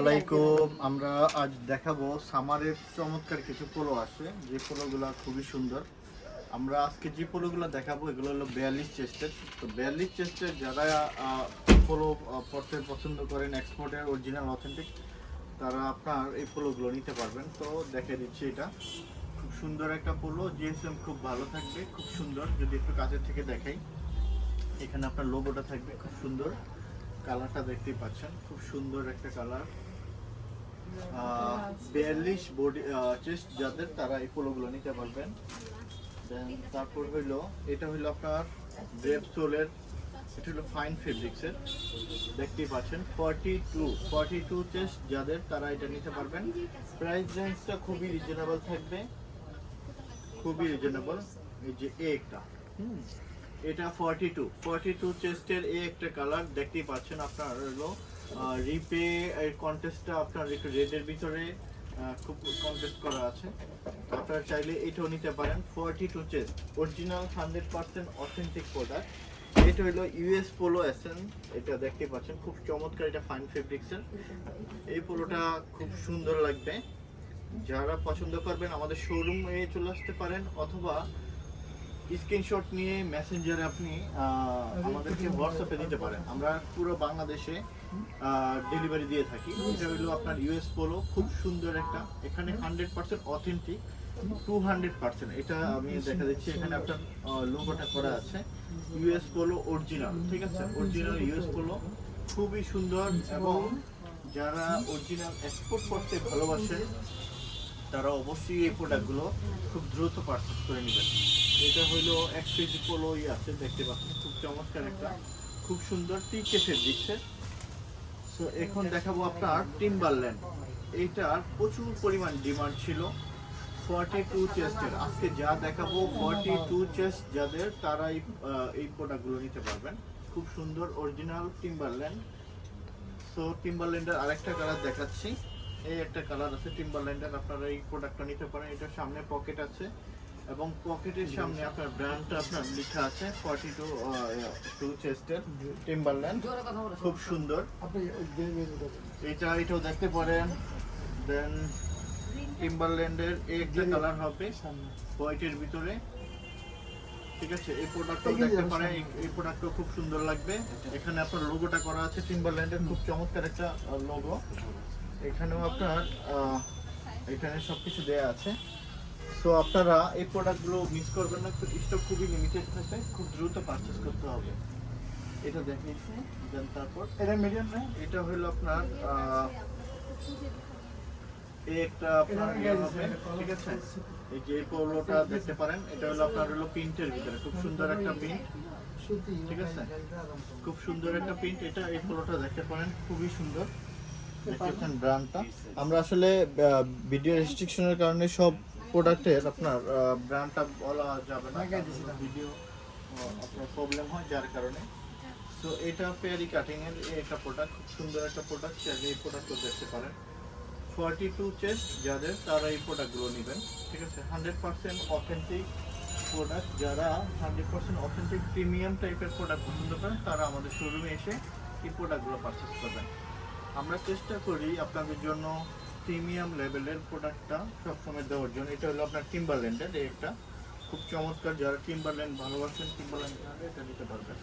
আলাইকুম। আমরা আজ দেখাবো সামারের চমৎকার কিছু পোলো আছে। যে পোলোগুলো খুবই সুন্দর। আমরা আজকে যে পোলোগুলো দেখাবো এগুলো হলো বিয়াল্লিশ চেস্টের। তো বিয়াল্লিশ চেস্টের যারা পোলো পড়তে পছন্দ করেন এক্সপোর্টের অরিজিনাল অথেন্টিক তারা আপনার এই পোলোগুলো নিতে পারবেন। তো দেখে দিচ্ছি এটা। খুব সুন্দর একটা পোলো। জিএসএম খুব ভালো থাকবে খুব সুন্দর। যদি একটু কাছের থেকে দেখাই এখানে আপনার লোগোটা থাকবে খুব সুন্দর। কালারটা দেখতেই পাচ্ছেন। খুব সুন্দর একটা কালার। বিয়াল্লিশ বডি চেস্ট যাদের, তারা এই পোলোগুলো নিতে পারবেন। Then তারপর হইল, এটা হইল আপনার ব্রেভ সোলের এটা হলো ফাইন ফেব্রিক্সের দেখতেই পাচ্ছেন forty two forty two chest যাদের, তারা এটা নিতে পারবেন। প্রাইস রেঞ্জটা খুবই রিজনেবল থাকবে। খুবই রিজনেবল এই যে এ একটা। এটা ফর্টি টু ফর্টি টু চেস্টের এ একটা কালার দেখতেই পাচ্ছেন আপনার হলো রিপে এর কন্টেস্টটা আপনার একটু রেডের ভিতরে খুব কন্টেস্ট করা আছে। আপনারা চাইলে এটাও নিতে পারেন। Forty two chest original hundred percent authentic product এটা হলো ইউএস পোলো এসেন এটা দেখতে পাচ্ছেন। খুব চমৎকার এটা ফাইন ফেব্রিক্সের এই পোলোটা খুব সুন্দর লাগবে। যারা পছন্দ করবেন, আমাদের শোরুমে চলে আসতে পারেন, অথবা স্ক্রিনশট নিয়ে মেসেঞ্জারে আপনি আমাদেরকে হোয়াটসঅ্যাপে দিতে পারেন। আমরা পুরো বাংলাদেশে ডেলিভারি দিয়ে থাকি। এটা হলো আপনার ইউএস পোলো খুব সুন্দর একটা। এখানে hundred percent authentic two hundred percent এটা আমি দেখা দিচ্ছি, এখানে আপনার লোগোটা করা আছে। ইউএস পোলো অরিজিনাল ঠিক আছে? অরিজিনাল ইউএস পোলো খুবই সুন্দর এবং যারা অরিজিনাল এক্সপোর্ট করতে ভালোবাসে, তারা অবশ্যই এই প্রোডাক্টগুলো খুব দ্রুত পারচেস করে নেবেন। এটা হলো এক কেজি পোলোই আছে, দেখতে পাচ্ছেন, খুব চমৎকার একটা, খুব সুন্দর টিকে ফেব্রিক্সের সো এখন দেখাবো আপনার টিম্বারল্যান্ড এইটার প্রচুর পরিমাণ ডিমান্ড ছিল। ফর্টি টু চেস্টের আজকে যা দেখাবো ফর্টি টু চেস্ট যাদের তারা এই আহ, এই প্রোডাক্টগুলো নিতে পারবেন। খুব সুন্দর অরিজিনাল টিম্বারল্যান্ড সো টিম্বারল্যান্ডের আরেকটা কালার দেখাচ্ছি। এই একটা কালার আছে টিম্বারল্যান্ডের আপনারা এই প্রোডাক্টটা নিতে পারেন। এটা সামনে পকেট আছে। এবং পকেটের সামনে আপনার ব্র্যান্ডটা আপনার লেখা আছে ফর্টি টু টু চেস্টের টিম্বারল্যান্ড খুব সুন্দর। এটা এটাও দেখতে পারেন। দেন টিম্বারল্যান্ডের এই একটা কালার হবে হোয়াইটের ভিতরে। ঠিক আছে এই প্রোডাক্টটাও দেখতে পারেন। এই- প্রোডাক্টটাও খুব সুন্দর লাগবে। এখানে আপনার লোগোটা করা আছে টিম্বারল্যান্ডের খুব চমৎকার একটা লোগো এখানেও আপনার এখানে সবকিছু দেয়া আছে। সো আপনারা এই প্রোডাক্টগুলো মিস করবেন না। স্টক খুবই লিমিটেড থাকবে। খুব দ্রুত পারচেস করতে হবে। এটা দেখিয়েছি দেন তারপর এটা মিডিয়াম না? এটা হলো আপনার এই একটা আপনার ইয়ে ঠিক আছে? এই যে পোলোটা দেখতে পারেন এটা হলো আপনার হলো প্রিন্টের ভিতরে। খুব সুন্দর একটা প্রিন্ট ঠিক আছে? খুব সুন্দর একটা প্রিন্ট এটা এই পোলোটা দেখতে পারেন খুবই সুন্দর। ব্র্যান্ডটা আমরা আসলে ভিডিও রেস্ট্রিকশনের কারণে সব প্রোডাক্টের আপনার ব্র্যান্ডটা বলা যাবে না ভিডিও আপনার প্রবলেম হয় যার কারণে। তো এটা পেয়ারি কাটিং এর এই একটা প্রোডাক্ট খুব সুন্দর একটা প্রোডাক্ট চাইলে এই প্রোডাক্টও দেখতে পারেন। ফর্টি টু চেস্ট যাদের তারা এই প্রোডাক্টগুলো নেবেন ঠিক আছে? হান্ড্রেড পার্সেন্ট অথেন্টিক প্রোডাক্ট যারা হান্ড্রেড পার্সেন্ট অথেন্টিক প্রিমিয়াম টাইপের প্রোডাক্ট পছন্দ করেন তারা আমাদের শোরুমে এসে এই প্রোডাক্টগুলো পারচেস করবেন। আমরা চেষ্টা করি আপনাদের জন্য প্রিমিয়াম লেভেলের প্রোডাক্টটা সবসময় দেওয়ার জন্য। এটা হলো আপনার টিম্বারল্যান্ডের এই একটা খুব চমৎকার। যারা টিম্বারল্যান্ড ভালোবাসেন টিম্বারল্যান্ড এটা নিতে পারবেন।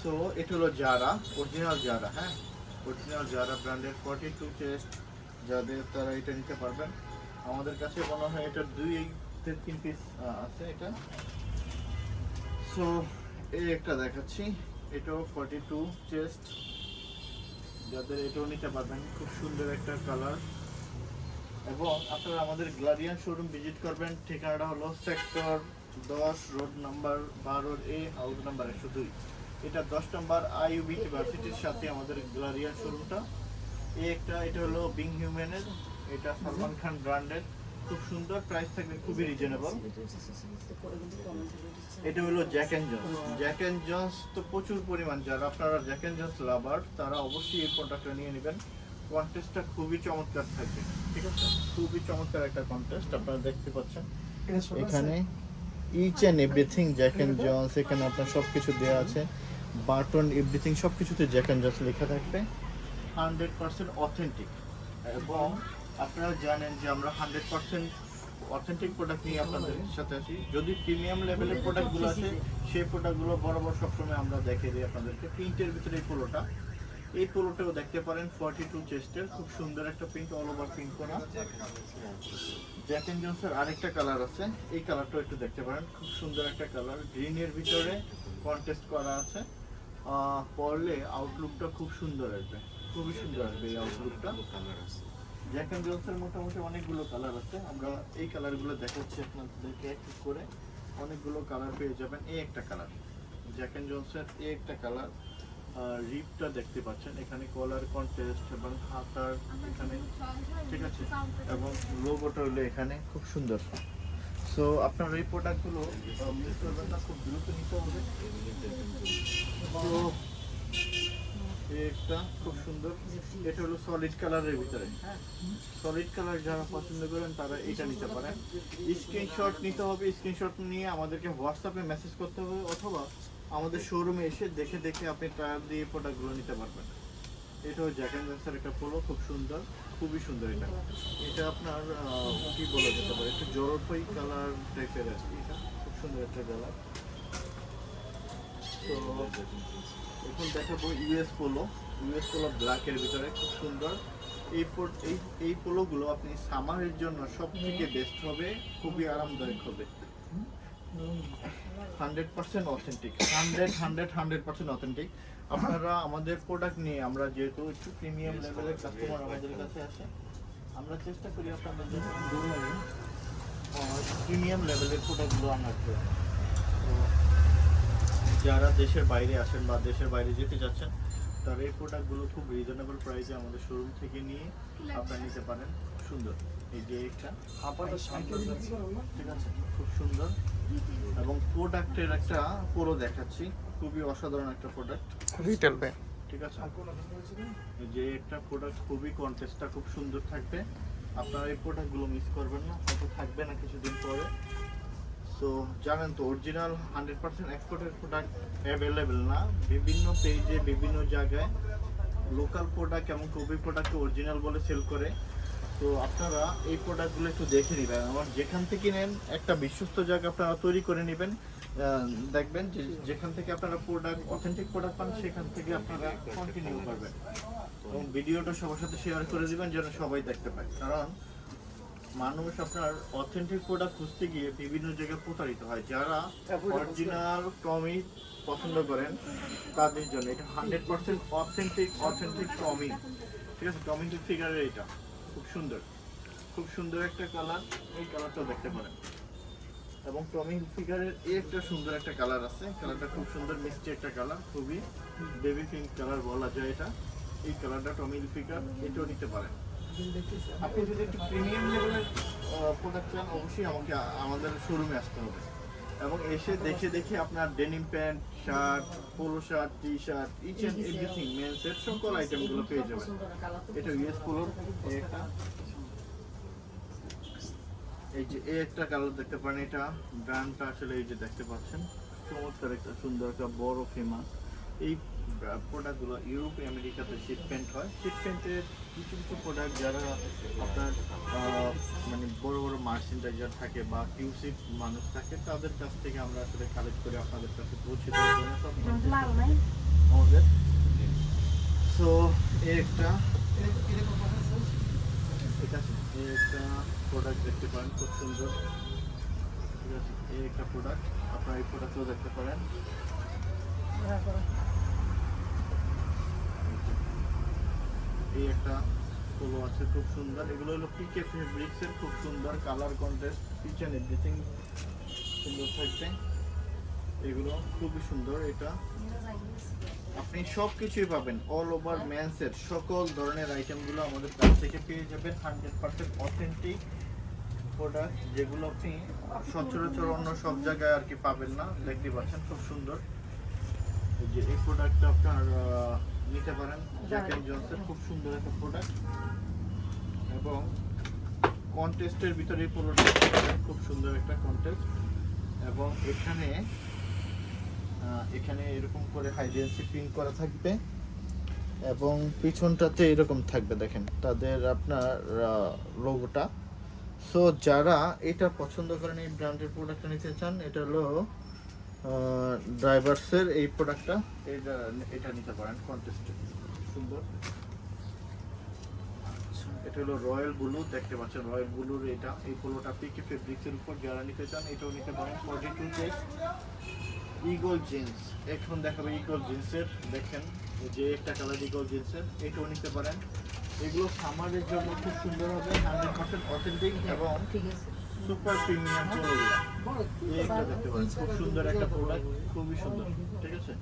সো এটা হলো যারা অরিজিনাল যারা হ্যাঁ? অরিজিনাল যারা ব্র্যান্ডের ফর্টি টু চেস্ট যাদের তারা এটা নিতে পারবেন। আমাদের কাছে মনে হয় এটা দুই তিন পিস আছে এটা। সো এই একটা দেখাচ্ছি। এটাও ফর্টি টু চেস্ট যাদের এটাও নিতে পারবেন, খুব সুন্দর একটা কালার এবং আপনারা আমাদের গ্লাডিয়ান শোরুম ভিজিট করবেন, ঠিকানাটা হলো সেক্টর দশ রোড নাম্বার বারোর এ হাউস নাম্বার একশো দুই। এটা দশ নম্বর আই ইউনিভার্সিটির সাথে আমাদের গ্লাডিয়ান শোরুমটা এই একটা, এটা হলো বিং হিউম্যানের এটা সালমান খান ব্র্যান্ডের খুব সুন্দর প্রাইস থাকবে খুবই রিজনেবল এটা হলো Jack and Jones Jack and Jones তো প্রচুর পরিমাণ যারা আপনারা জ্যাক অ্যান্ড জন্স লাভার তারা অবশ্যই এই প্রোডাক্টটা নিয়ে নেবেন। কন্টেস্টটা খুবই চমৎকার থাকবে ঠিক আছে? খুবই চমৎকার একটা কন্টেস্ট আপনারা দেখতে পাচ্ছেন। এখানে each and everything Jack and Jones এখানে আপনার সব কিছু দেওয়া আছে। বাটন এভরিথিং সব কিছুতে জ্যাক অ্যান্ড জন্স লেখা থাকবে। হান্ড্রেড পার্সেন্ট অথেন্টিক এবং আপনারা জানেন যে আমরা হান্ড্রেড পার্সেন্ট অথেন্টিক প্রোডাক্ট নিয়ে আপনাদের সাথে আসি যদি প্রিমিয়াম লেভেলের প্রোডাক্টগুলো আছে সেই প্রোডাক্টগুলো বরাবর সবসময় আমরা দেখে দিই আপনাদেরকে। প্রিন্টের ভিতরে এই পোলোটা এই পোলোটাও দেখতে পারেন ফর্টি টু চেস্টের খুব সুন্দর একটা প্রিন্ট অল ওভার প্রিন্ট করা। জ্যাক এন্ড জোন্সের আরেকটা কালার আছে। এই কালারটাও একটু দেখতে পারেন। খুব সুন্দর একটা কালার গ্রিনের ভিতরে কন্টেস্ট করা আছে। পরলে আউটলুকটা খুব সুন্দর আসবে। খুবই সুন্দর আসবে এই আউটলুকটা জ্যাক জোন্সের মোটামুটি অনেকগুলো কালার আছে। আমরা এই কালারগুলো দেখাচ্ছি আপনাদেরকে এক এক করে। অনেকগুলো কালার পেয়ে যাবেন। এই একটা কালার জ্যাক এন্ড জোন্সের এই একটা কালার রিপটা দেখতে পাচ্ছেন। এখানে কলার কন্টেস্ট এবং হাতার এখানে ঠিক আছে। এবং লোগোটা হলো এখানে। খুব সুন্দর। সো আপনার এই প্রোডাক্টগুলো মিস করবেন না। খুব দ্রুত নিতে হবে। একটা খুব সুন্দর। এটা হলো সলিড কালারের ভিতরে। সলিড কালার যারা পছন্দ করেন তারা এটা নিতে পারেন। স্ক্রিনশট নিতে হবে। স্ক্রিনশট নিয়ে আমাদেরকে হোয়াটসঅ্যাপে মেসেজ করতে হবে অথবা আমাদের শোরুমে এসে দেখে দেখে আপনি ট্রায়াল দিয়ে প্রোডাক্টগুলো নিতে পারবেন। এটাও জ্যাক অ্যান্ড জনসের একটা পোলো খুব সুন্দর খুবই সুন্দর এটা। এটা আপনার কি বলা যেতে পারে? একটু জলপাই কালার টাইপের আছে এটা। খুব সুন্দর একটা কালার তো এখন দেখাবো ইউএস পোলো ইউএস পোলো ব্ল্যাকের ভিতরে, খুব সুন্দর। এই এই এই পোলোগুলো আপনি সামারের জন্য সব থেকে বেস্ট হবে, খুবই আরামদায়ক হবে। Hundred percent authentic hundred hundred hundred percent authentic আপনারা আমাদের প্রোডাক্ট নিয়ে, আমরা যেহেতু একটু প্রিমিয়াম লেভেলের কাস্টমার আমাদের কাছে আসে আমরা চেষ্টা করি আপনাদের জন্য প্রিমিয়াম লেভেলের প্রোডাক্টগুলো আনার জন্য। তো যারা দেশের বাইরে আসেন বা দেশের বাইরে যেতে যাচ্ছেন তারা এই প্রোডাক্টগুলো খুব রিজনেবল প্রাইসে আমাদের শোরুম থেকে নিয়ে আপনারা নিতে পারেন। সুন্দর। এই যে একটা আপাতত ঠিক আছে খুব সুন্দর। এবং প্রোডাক্টের একটা পুরো দেখাচ্ছি। খুবই অসাধারণ একটা প্রোডাক্ট রিটেল পে ঠিক আছে? এই যে একটা প্রোডাক্ট খুবই কন্টেস্টটা খুব সুন্দর থাকবে। আপনারা এই প্রোডাক্টগুলো মিস করবেন না। হয়তো থাকবে না কিছুদিন পরে। তো জানেন তো অরিজিনাল হান্ড্রেড পার্সেন্ট এক্সপোর্টের প্রোডাক্ট অ্যাভেলেবেল না। বিভিন্ন পেজে বিভিন্ন জায়গায় লোকাল প্রোডাক্ট এবং কপি প্রোডাক্ট অরিজিনাল বলে সেল করে। তো আপনারা এই প্রোডাক্টগুলো একটু দেখে নেবেন। আমার যেখান থেকে নেন, একটা বিশ্বস্ত জায়গা আপনারা তৈরি করে নেবেন। দেখবেন যে যেখান থেকে আপনারা প্রোডাক্ট অথেন্টিক প্রোডাক্ট পান, সেখান থেকে আপনারা কন্টিনিউ করবেন। এবং ভিডিওটা সবার সাথে শেয়ার করে দিবেন, যেন সবাই দেখতে পায়। কারণ মানুষ আপনার অথেন্টিক প্রোডাক্ট খুঁজতে গিয়ে বিভিন্ন জায়গায় প্রতারিত হয়। যারা অরিজিনাল টমি পছন্দ করেন তাদের জন্য। এটা hundred percent authentic authentic Tommy ঠিক আছে? টমি ফিগারের এটা। খুব সুন্দর। খুব সুন্দর একটা কালার এই কালারটাও দেখতে পারেন। এবং টমি ফিগারের এই একটা সুন্দর একটা কালার আছে। কালারটা খুব সুন্দর মিষ্টি একটা কালার খুবই বেবি পিঙ্ক কালার বলা যায় এটা। এই কালারটা টমি ফিগার এটাও নিতে পারেন। আপনি যদি একটু প্রিমিয়াম লেভেলের প্রোডাক্ট চান, অবশ্যই আমাকে, আমাদের শোরুমে আসতে হবে। এবং এসে দেখে দেখে আপনার denim pant shirt polo shirt T shirt each and everything মেন্সের সকল আইটেমগুলো পেয়ে যাবেন। এটা ইউএস পোলোর এই যে এই একটা কালার দেখতে পারেন, এটা ব্র্যান্ডটা আসলে এই যে দেখতে পাচ্ছেন। চমৎকার একটা, সুন্দর একটা, বড় ফেমাস এই প্রোডাক্টগুলো ইউরোপ আমেরিকাতে শিপমেন্ট হয়। শিপমেন্টের কিছু কিছু প্রোডাক্ট যারা আপনার মানে বড় বড় মার্চেন্টাইজার থাকে বা কিউসি মানুষ থাকে তাদের কাছ থেকে আমরা আসলে কালেক্ট করে আপনাদের কাছে পৌঁছে দেওয়ার জন্য সব আমাদের সো এই একটা ঠিক আছে একটা প্রোডাক্ট দেখতে পারেন খুব সুন্দর। ঠিক আছে এই একটা প্রোডাক্ট আপনারা এই প্রোডাক্টও দেখতে পারেন। এই একটা পোলো আছে, খুব সুন্দর। এগুলো হলো পিকে ফেব্রিক্সের খুব সুন্দর কালার কন্ট্রাস্ট কিচেন এভরিথিং সুন্দর থাকবে। এগুলো খুবই সুন্দর এটা। আপনি সব কিছুই পাবেন অল ওভার ম্যান্সের সকল ধরনের আইটেমগুলো আমাদের কাছ থেকে পেয়ে যাবেন। হান্ড্রেড পার্সেন্ট অথেন্টিক প্রোডাক্ট যেগুলো আপনি সচরাচর অন্য সব জায়গায় আর কি পাবেন না, দেখতে পাচ্ছেন, খুব সুন্দর। যে এই প্রোডাক্টটা আপনার নিতে পারেন জ্যাক এন্ড জনসের খুব সুন্দর একটা প্রোডাক্ট এবং কন্টেস্টের ভিতরে এই পোলোটা খুব সুন্দর একটা কন্টেস্ট এবং এখানে এখানে এরকম করে হাইডেন্সি প্রিন্ট করা থাকবে। এবং পিছনটাতে এরকম থাকবে দেখেন তাদের আপনার লোগোটা সো যারা এটা পছন্দ করেন এই ব্র্যান্ডের প্রোডাক্টটা নিতে চান এটা হলো ড্রাইভার্সের এই প্রোডাক্টটা? এটা এটা নিতে পারেন কন্টেস্টে সুন্দর। এটা হলো রয়্যাল ব্লু দেখতে পাচ্ছেন রয়্যাল ব্লুর এটা। এই পোলোটা পিকে ফেব্রিক্সের উপর যারা নিতে চান এটাও নিতে পারেন। Forty two days Eagle jeans এখন দেখাবে ইগল জিন্সের দেখেন যে একটা কালার ইগল জিন্সের এটাও নিতে পারেন। এগুলো সামারের জন্য খুব সুন্দর হবে হান্ড্রেড পার্সেন্ট অথেন্টিক এবং ঠিক আছে। সুপার প্রিমিয়াম পোলোগুলো এইটা দেখতে পারেন খুব সুন্দর একটা প্রোডাক্ট খুবই সুন্দর ঠিক আছে?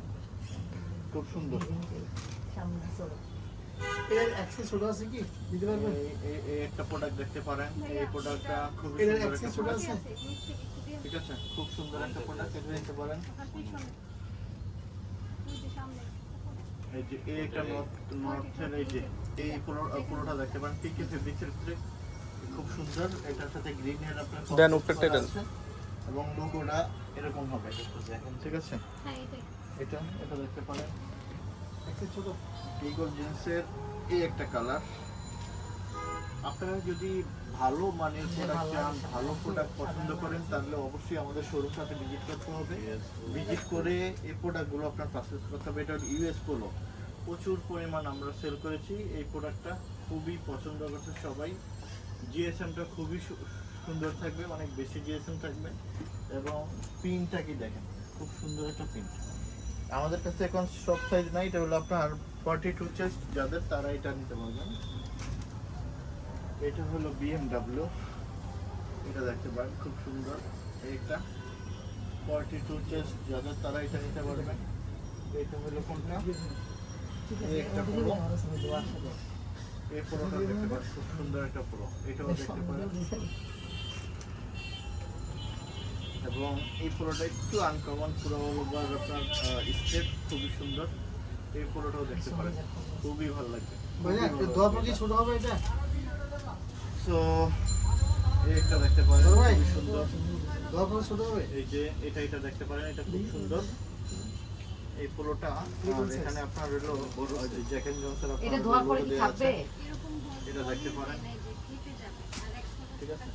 খুব সুন্দর। এর অ্যাক্সেস ছোট আছে কি? দিতে পারবেন এই- একটা প্রোডাক্ট দেখতে পারেন। এই প্রোডাক্টটা খুবই এর সুন্দর অ্যাক্সেস ছোট আছে? ঠিক আছে? খুব সুন্দর একটা প্রোডাক্ট এটা নিতে পারেন। এই যে এই একটা নর্থ নর্থের এই যে এই পুরো পুরোটা দেখতে পারেন। পিকে ফেব্রিক্সের ভিতরে খুব সুন্দর। এটার সাথে গ্রিন এর আপনার দেন উপরটা দেন। এবং লোগোটা এরকম হবে ঠিক আছে? এটা এটা দেখতে পারেন। অ্যাক্সেস ছোট ইগল জিন্সের এই একটা কালার আপনারা যদি ভালো মানের প্রোডাক্ট চান ভালো প্রোডাক্ট পছন্দ করেন তাহলে অবশ্যই আমাদের শোরুম সাথে ভিজিট করতে হবে। ভিজিট করে এই প্রোডাক্টগুলো আপনার পারচেস করতে হবে। এটা ইউএস পোলো প্রচুর পরিমাণ আমরা সেল করেছি। এই প্রোডাক্টটা খুবই পছন্দ করছে সবাই। জিএসএমটা খুবই সুন্দর থাকবে, অনেক বেশি জিএসএম থাকবে। এবং পিনটা কি দেখেন? খুব সুন্দর একটা পিন। আমাদের কাছে এখন সব সাইজ নাই, এটা হলো আপনার ফর্টি টু চেস্ট যাদের তারা এটা নিতে পারবেন। এটা হলো বিএমডাব্লিউ এটা দেখতে পারেন, খুব সুন্দর। এইটা ফর্টি টু চেস্ট যাদের তারা এটা নিতে পারবেন। এটা হলো কোনটা? এই পুরোটা দেখতে পারেন খুব সুন্দর একটা পুরো এটাও দেখতে পারেন এবং এই পুরোটা একটু আনকমন পুরো আপনার স্টেপ খুবই সুন্দর। এই পুরোটাও দেখতে পারেন। খুবই ভালো লাগবে। ছোট হবে এটা? সো দেখতে পারেন। খুবই সুন্দর। ছোট হবে? এই যে এটা এটা দেখতে পারেন। এটা খুব সুন্দর। এই আর এখানে আপনার হলো জ্যাক এন্ড জনসন এটা ধোয়ার পরে কি থাকবে? এটা দেখতে পারেন। ঠিক আছে?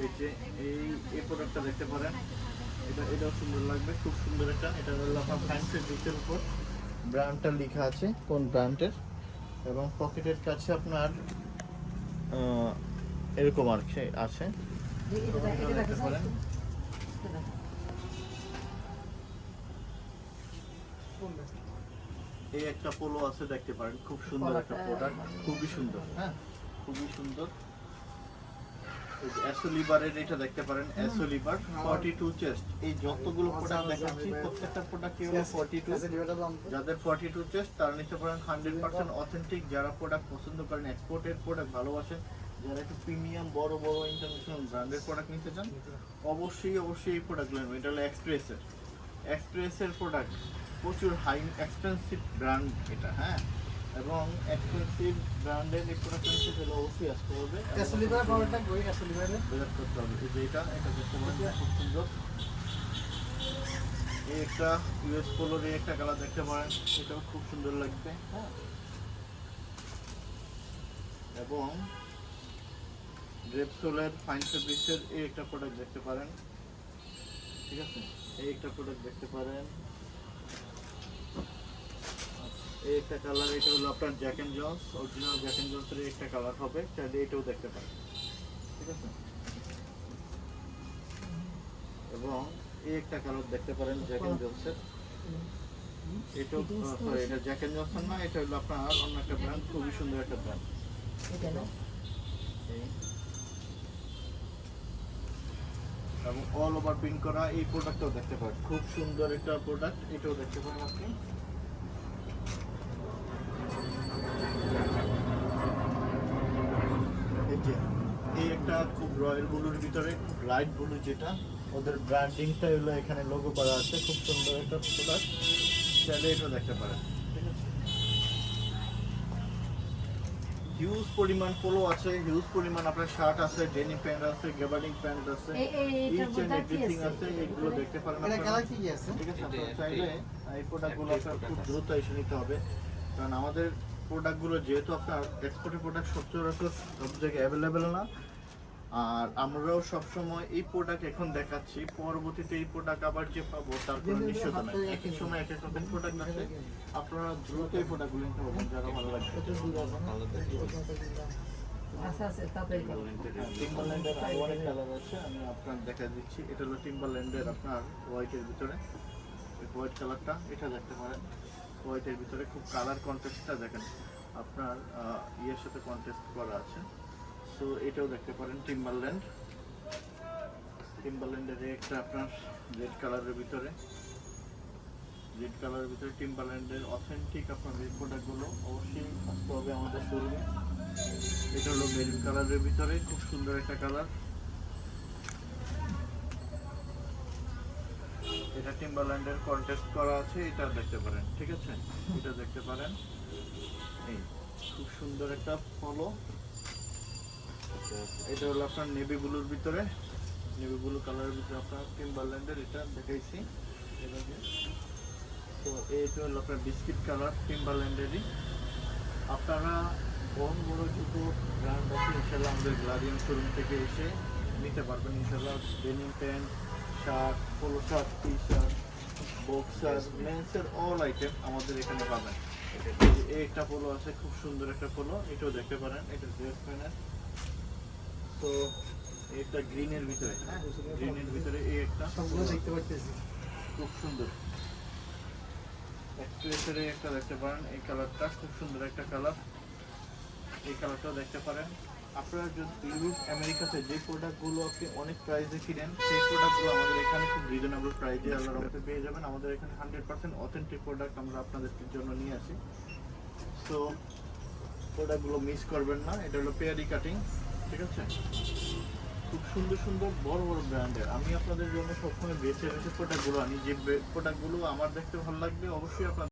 এই যে এই এই প্রোডাক্টটা দেখতে পারেন। এটা এটাও সুন্দর লাগবে খুব সুন্দর একটা। এটা হলো আপনার উপর। ব্র্যান্ডটা লেখা আছে কোন ব্র্যান্ডের এবং পকেটের কাছে আপনার আহ, এরকম আর কি আছে। দেখতে পারেন। এই একটা পোলো আছে দেখতে পারেন। খুব সুন্দর একটা প্রোডাক্ট খুবই সুন্দর। হ্যাঁ। খুবই সুন্দর। এটা দেখতে পারেন টু চেস্ট এই যতগুলো প্রোডাক্ট দেখাচ্ছি প্রত্যেকটা প্রোডাক্ট হলো? ফর্টি টু যাদের ফর্টি টু চেস্ট তারা নিতে পারেন হান্ড্রেড পার্সেন্ট অথেন্টিক যারা প্রোডাক্ট পছন্দ করেন এক্সপোর্টেড প্রোডাক্ট ভালোবাসেন যারা একটু প্রিমিয়াম বড় বড় ইন্টারন্যাশনাল ব্র্যান্ডের প্রোডাক্ট নিতে চান অবশ্যই অবশ্যই এই প্রোডাক্ট নেবেন। এটা হলো এক্সপ্রেসের এক্সপ্রেসের প্রোডাক্ট প্রচুর হাই এক্সপেন্সিভ ব্র্যান্ড এটা হ্যাঁ? এবং এক্সপেন্সিভ ব্র্যান্ডের এই প্রোডাক্ট নিতে গেলে অবশ্যই আসতে হবে। অ্যাসলিভার পাওয়ারটা কই অ্যাসলিভারে বের করতে হবে। এই যে এটা এটা দেখতে পারেন খুব সুন্দর। এই একটা ইউএস পোলোর এই একটা কালার দেখতে পারেন এটাও খুব সুন্দর লাগবে হ্যাঁ? এবং ড্রেপসোলের ফাইন ফেব্রিক্সের এই একটা প্রোডাক্ট দেখতে পারেন ঠিক আছে? এই একটা প্রোডাক্ট দেখতে পারেন। এই একটা কালার এটা হলো আপনার Jack and Jones original Jack and জন্সের একটা কালার হবে চাইলে এটাও দেখতে পারেন। ঠিক আছে? এবং এই একটা কালার দেখতে পারেন জ্যাক এন্ড জন্সের সরি এটা জ্যাক জনসন না এটা হলো আপনার অন্য একটা ব্র্যান্ড খুবই সুন্দর একটা ব্র্যান্ড এবং অল ওভার প্রিন্ট করা এই প্রোডাক্টটাও দেখতে পারেন। খুব সুন্দর একটা প্রোডাক্ট এটাও দেখতে পারেন আপনি। একটা খুব রয়্যাল ব্লুর ভিতরে খুব লাইট ব্লু যেটা ওদের ব্র্যান্ডিংটা হলো এখানে লোগো করা আছে খুব সুন্দর একটা প্রোডাক্ট চাইলে এটাও দেখতে পারেন হিউজ পরিমাণ পোলো আছে হিউজ পরিমাণ আপনার শার্ট আছে ডেনিম প্যান্ট আছে গেবার্ডিং প্যান্ট আছে ইচ এন্ড এভরিথিং আছে আছে এগুলো দেখতে পারেন এটা গ্যালাক্সি কি আছে? ঠিক আছে আপনারা চাইলে এই প্রোডাক্টগুলো আপনার খুব দ্রুত এসে নিতে হবে। কারণ আমাদের প্রোডাক্টগুলো যেহেতু আপনার এক্সপোর্টের প্রোডাক্ট সচরাচর সব জায়গায় অ্যাভেলেবেল না আর আমরাও সবসময় এই প্রোডাক্ট এখন দেখাচ্ছি। পরবর্তীতে এই প্রোডাক্ট আবার যে পাবো তার কোনো নিশ্চয়তা নাই এক এক সময় এক এক রকম প্রোডাক্ট আছে। আপনারা দ্রুত এই প্রোডাক্টগুলো নিতে পারবেন যারা ভালো লাগবে। টিম্বারল্যান্ডের অনেক কালার আছে আমি আপনার দেখা দিচ্ছি। এটা হলো টিম্বারল্যান্ডের আপনার হোয়াইটের ভিতরে। হোয়াইট কালারটা এটা দেখতে পারেন। হোয়াইটের ভিতরে খুব কালার কন্ট্রাস্টটা দেখেন। আপনার ইয়ের সাথে কন্টেস্ট করা আছে। সো এটাও দেখতে পারেন টিম্বারল্যান্ড টিম্বারল্যান্ডের একটা আপনার রেড কালারের ভিতরে। রেড কালারের ভিতরে টিম্বারল্যান্ডের অথেন্টিক আপনার এই প্রোডাক্টগুলো অবশ্যই আসতে হবে আমাদের শোরুমে এটা হলো মেরুন কালারের ভিতরে, খুব সুন্দর একটা কালার এটা টিম্বারল্যান্ডের কন্টেস্ট করা আছে, এটা দেখতে পারেন, ঠিক আছে? এটা দেখতে পারেন। এই, খুব সুন্দর একটা ফলো এটা হলো আপনার নেভি ব্লুর ভিতরে। নেভি ব্লু কালারের ভিতরে আপনার টিম্বারল্যান্ডের এটা দেখাইছি। তো এইটা হলো আপনার বিস্কিট কালার টিম্বারল্যান্ডেরই আপনারা বড় বড় জুতো ব্র্যান্ড আছে ইনশাল্লাহ আমাদের গ্লাডিয়ান শোরুম থেকে এসে নিতে পারবেন। ইনশাল্লাহ denim pant shirt polo shirt T shirt boxer মেন্সের all item আমাদের এখানে পাবেন। একটা পোলো আছে, খুব সুন্দর একটা পোলো এটাও দেখতে পারেন। এটা ড্রেস প্যান্টের তো এটা গ্রিনের ভিতরে হ্যাঁ? গ্রিনের ভিতরে এই একটা সবগুলো দেখতে পাচ্ছি খুব সুন্দর। অ্যাক্ট্রেসের একটা দেখতে পারেন এই কালারটা খুব সুন্দর একটা কালার এই কালারটাও দেখতে পারেন। আপনারা যদি ইউরোপ আমেরিকাতে যে প্রোডাক্টগুলো আপনি অনেক প্রাইসে কিনেন সেই প্রোডাক্টগুলো আমাদের এখানে খুব রিজনেবল প্রাইসে আল্লাহর রহমতে পেয়ে যাবেন। আমাদের এখানে হান্ড্রেড পার্সেন্ট অথেন্টিক প্রোডাক্ট আমরা আপনাদের জন্য নিয়ে আসি। সো প্রোডাক্টগুলো মিস করবেন না। এটা হলো পেয়ারি কাটিং ঠিক আছে? খুব সুন্দর সুন্দর বড় বড় ব্র্যান্ডের। আমি আপনাদের জন্য সবসময় বেছে বেছে প্রোডাক্টগুলো আনি। যে প্রোডাক্টগুলো আমার দেখতে ভালো লাগবে, অবশ্যই আপনার